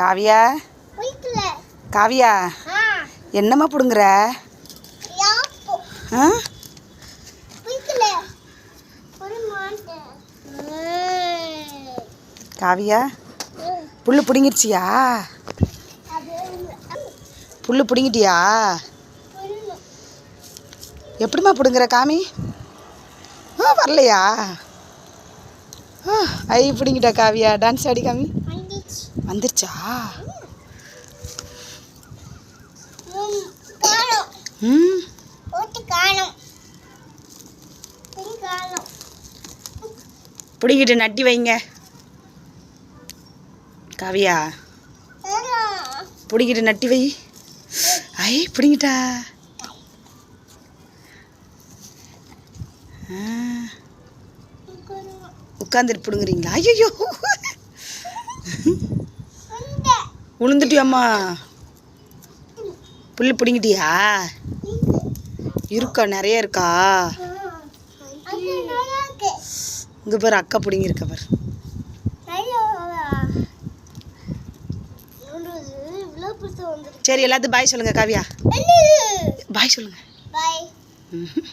காவியா? காவியா? என்னம்மா பிடுங்குற? காவியா? புல்லு பிடுங்கிருச்சியா? புல்லு பிடுங்கிட்டியா? எப்படிம்மா பிடுங்குற காமி? ஆ வரலையா? ஆ ஐ பிடுங்கிட்டா காவியா. டான்ஸ் ஆடி காமி. வந்துருச்சா? ம், பிடிங்கிட்டு நட்டி வைங்க. காவியா ஆனா, பிடிங்கிட்டு நட்டி வை. ஐ பிடிங்கிட்டா. உட்காந்துட்டு பிடுங்குறீங்களா? ஐயோ உண்டை. உளுந்துட்டியாம்மா புல்லு பிடுங்கிட்டியா இருக்கா நிறைய இருக்கா. இங்கே பாரு அக்கா பிடுங்கிருக்க பாரு சரி எல்லாத்தையும் பாய் சொல்லுங்க காவியா? பாய் சொல்லுங்க. ம்ஹும்.